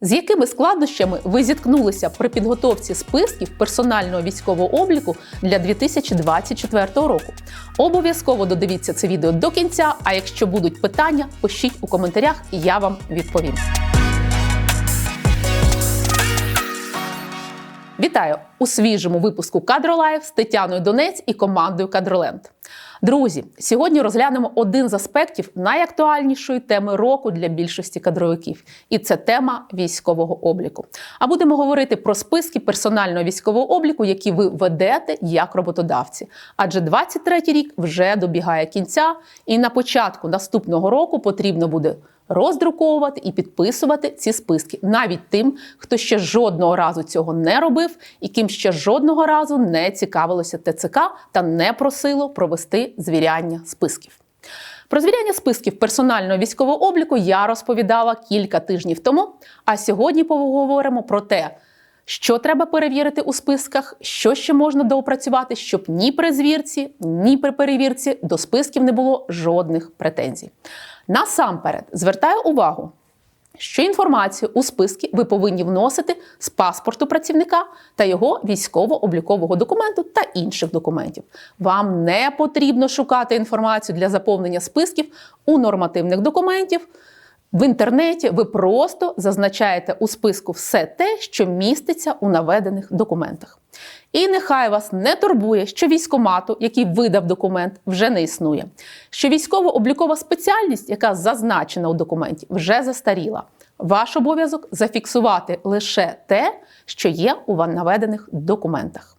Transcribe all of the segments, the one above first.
З якими складнощами ви зіткнулися при підготовці списків персонального військового обліку для 2024 року? Обов'язково додивіться це відео до кінця. А якщо будуть питання, пишіть у коментарях, і я вам відповім. Вітаю у свіжому випуску Кадролайв з Тетяною Донець і командою Кадроленд. Друзі, сьогодні розглянемо один з аспектів найактуальнішої теми року для більшості кадровиків, і це тема військового обліку. А будемо говорити про списки персонального військового обліку, які ви ведете як роботодавці. Адже 23-й рік вже добігає кінця, і на початку наступного року потрібно буде роздруковувати і підписувати ці списки навіть тим, хто ще жодного разу цього не робив, і ким ще жодного разу не цікавилося ТЦК та не просило провести звіряння списків. Про звіряння списків персонального військового обліку я розповідала кілька тижнів тому. А сьогодні поговоримо про те, що треба перевірити у списках, що ще можна доопрацювати, щоб ні при звірці, ні при перевірці до списків не було жодних претензій. Насамперед звертаю увагу, що інформацію у списки ви повинні вносити з паспорту працівника та його військово-облікового документу та інших документів. Вам не потрібно шукати інформацію для заповнення списків у нормативних документів. В інтернеті ви просто зазначаєте у списку все те, що міститься у наведених документах. І нехай вас не турбує, що військомату, який видав документ, вже не існує. Що військово-облікова спеціальність, яка зазначена у документі, вже застаріла. Ваш обов'язок зафіксувати лише те, що є у вам наведених документах.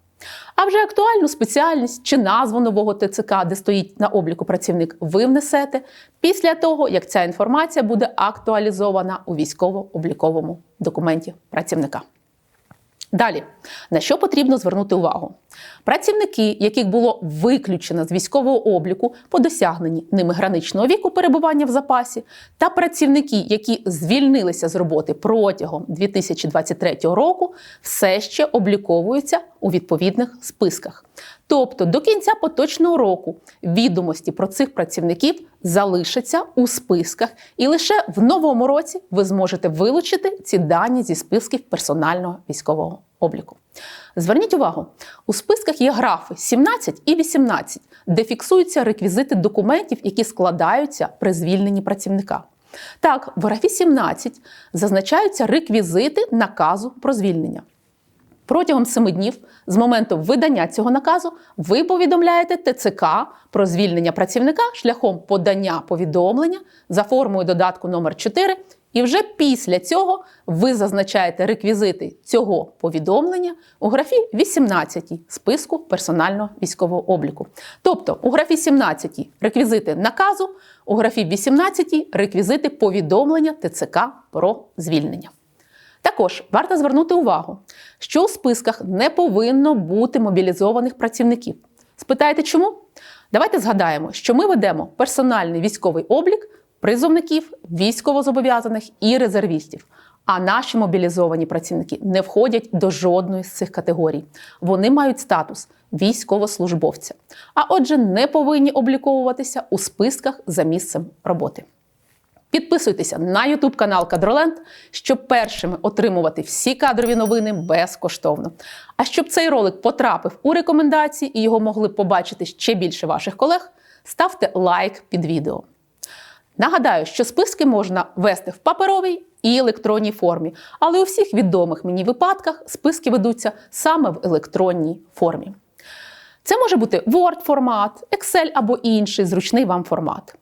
А вже актуальну спеціальність чи назву нового ТЦК, де стоїть на обліку працівник, ви внесете після того, як ця інформація буде актуалізована у військово-обліковому документі працівника. Далі, на що потрібно звернути увагу? Працівники, яких було виключено з військового обліку по досягненні ними граничного віку перебування в запасі, та працівники, які звільнилися з роботи протягом 2023 року, все ще обліковуються у відповідних списках. Тобто до кінця поточного року відомості про цих працівників залишаться у списках, і лише в новому році ви зможете вилучити ці дані зі списків персонального військового обліку. Зверніть увагу, у списках є графи 17 і 18, де фіксуються реквізити документів, які складаються при звільненні працівника. Так, в графі 17 зазначаються реквізити наказу про звільнення. Протягом семи днів з моменту видання цього наказу ви повідомляєте ТЦК про звільнення працівника шляхом подання повідомлення за формою додатку номер 4 і вже після цього ви зазначаєте реквізити цього повідомлення у графі 18 списку персонального військового обліку. Тобто у графі 17 реквізити наказу, у графі 18 реквізити повідомлення ТЦК про звільнення. Також варто звернути увагу, що у списках не повинно бути мобілізованих працівників. Спитаєте, чому? Давайте згадаємо, що ми ведемо персональний військовий облік призовників, військовозобов'язаних і резервістів. А наші мобілізовані працівники не входять до жодної з цих категорій. Вони мають статус військовослужбовця, а отже, не повинні обліковуватися у списках за місцем роботи. Підписуйтеся на YouTube канал Кадроленд, щоб першими отримувати всі кадрові новини безкоштовно. А щоб цей ролик потрапив у рекомендації і його могли побачити ще більше ваших колег, ставте лайк під відео. Нагадаю, що списки можна вести в паперовій і електронній формі, але у всіх відомих мені випадках списки ведуться саме в електронній формі. Це може бути Word-формат, Excel або інший зручний вам формат.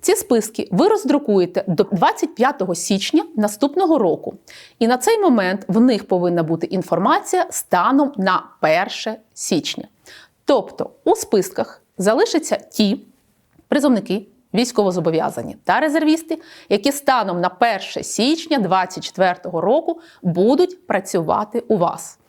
Ці списки ви роздрукуєте до 25 січня наступного року, і на цей момент в них повинна бути інформація станом на 1 січня. Тобто у списках залишаться ті призовники, військовозобов'язані та резервісти, які станом на 1 січня 2024 року будуть працювати у вас.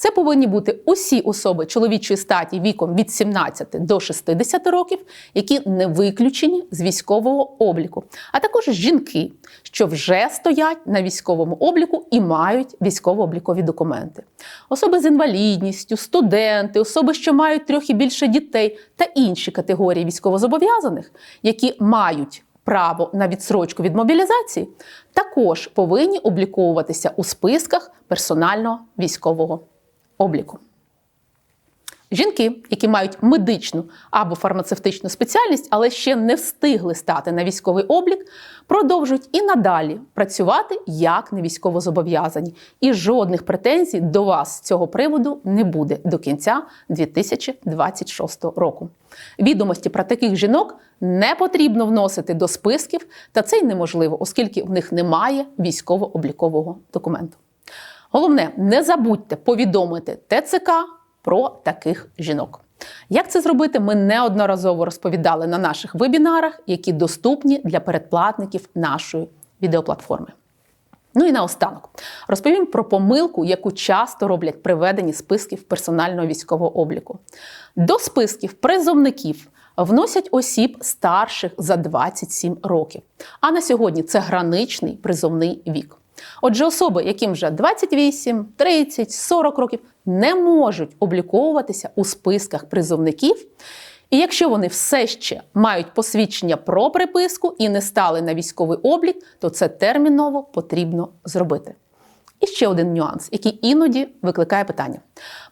Це повинні бути усі особи чоловічої статі віком від 17 до 60 років, які не виключені з військового обліку, а також жінки, що вже стоять на військовому обліку і мають військово-облікові документи. Особи з інвалідністю, студенти, особи, що мають трьох і більше дітей, та інші категорії військовозобов'язаних, які мають право на відсрочку від мобілізації, також повинні обліковуватися у списках персонального військового обліку. Жінки, які мають медичну або фармацевтичну спеціальність, але ще не встигли стати на військовий облік, продовжують і надалі працювати як не військовозобов'язані. І жодних претензій до вас з цього приводу не буде до кінця 2026 року. Відомості про таких жінок не потрібно вносити до списків, та це й неможливо, оскільки в них немає військово-облікового документу. Головне, не забудьте повідомити ТЦК про таких жінок. Як це зробити, ми неодноразово розповідали на наших вебінарах, які доступні для передплатників нашої відеоплатформи. Ну і наостанок розповім про помилку, яку часто роблять при веденні списків персонального військового обліку. До списків призовників вносять осіб старших за 27 років. А на сьогодні це граничний призовний вік. Отже, особи, яким вже 28, 30, 40 років, не можуть обліковуватися у списках призовників. І якщо вони все ще мають посвідчення про приписку і не стали на військовий облік, то це терміново потрібно зробити. І ще один нюанс, який іноді викликає питання.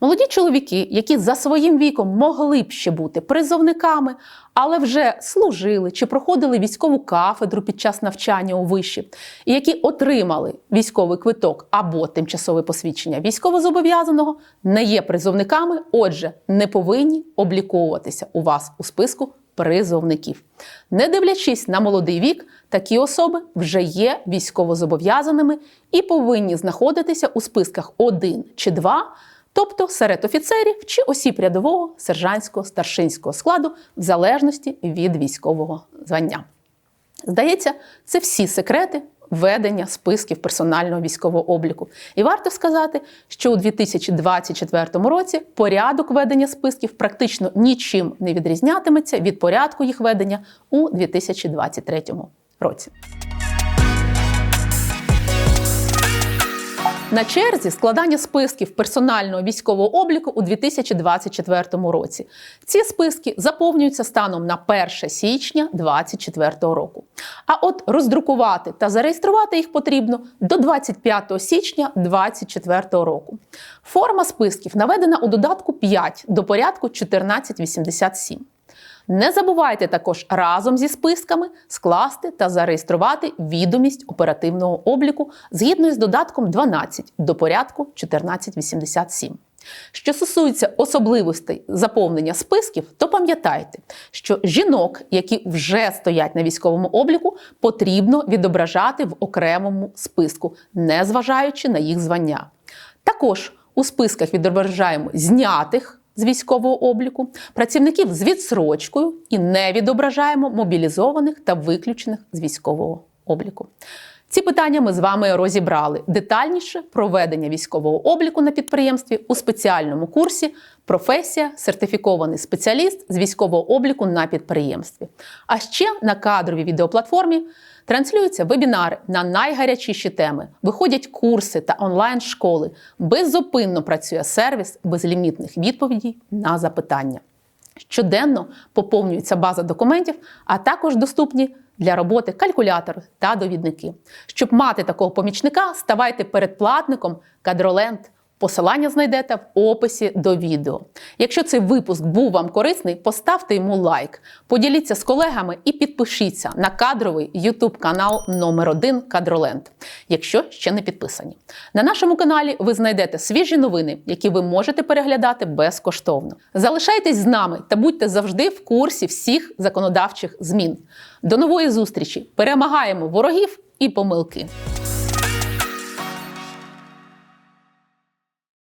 Молоді чоловіки, які за своїм віком могли б ще бути призовниками, але вже служили чи проходили військову кафедру під час навчання у виші, і які отримали військовий квиток або тимчасове посвідчення військовозобов'язаного, не є призовниками, отже, не повинні обліковуватися у вас у списку призовників. Не дивлячись на молодий вік, такі особи вже є військовозобов'язаними і повинні знаходитися у списках 1 чи 2, тобто серед офіцерів чи осіб рядового, сержантського, старшинського складу, в залежності від військового звання. Здається, це всі секрети ведення списків персонального військового обліку. І варто сказати, що у 2024 році порядок ведення списків практично нічим не відрізнятиметься від порядку їх ведення у 2023 році. На черзі складання списків персонального військового обліку у 2024 році. Ці списки заповнюються станом на 1 січня 2024 року. А от роздрукувати та зареєструвати їх потрібно до 25 січня 2024 року. Форма списків наведена у додатку 5 до порядку 1487. Не забувайте також разом зі списками скласти та зареєструвати відомість оперативного обліку згідно з додатком 12 до порядку 1487. Що стосується особливостей заповнення списків, то пам'ятайте, що жінок, які вже стоять на військовому обліку, потрібно відображати в окремому списку, не зважаючи на їх звання. Також у списках відображаємо знятих з військового обліку, працівників з відсрочкою і не відображаємо мобілізованих та виключених з військового обліку. Ці питання ми з вами розібрали детальніше проведення військового обліку на підприємстві у спеціальному курсі професія сертифікований спеціаліст з військового обліку на підприємстві. А ще на кадровій відеоплатформі транслюються вебінари на найгарячіші теми, виходять курси та онлайн-школи. Беззупинно працює сервіс безлімітних відповідей на запитання. Щоденно поповнюється база документів, а також доступні для роботи калькулятор та довідники. Щоб мати такого помічника, ставайте передплатником Кадроленд. Посилання знайдете в описі до відео. Якщо цей випуск був вам корисний, поставте йому лайк, поділіться з колегами і підпишіться на кадровий YouTube канал номер 1 Кадроленд, якщо ще не підписані. На нашому каналі ви знайдете свіжі новини, які ви можете переглядати безкоштовно. Залишайтесь з нами та будьте завжди в курсі всіх законодавчих змін. До нової зустрічі! Перемагаємо ворогів і помилки!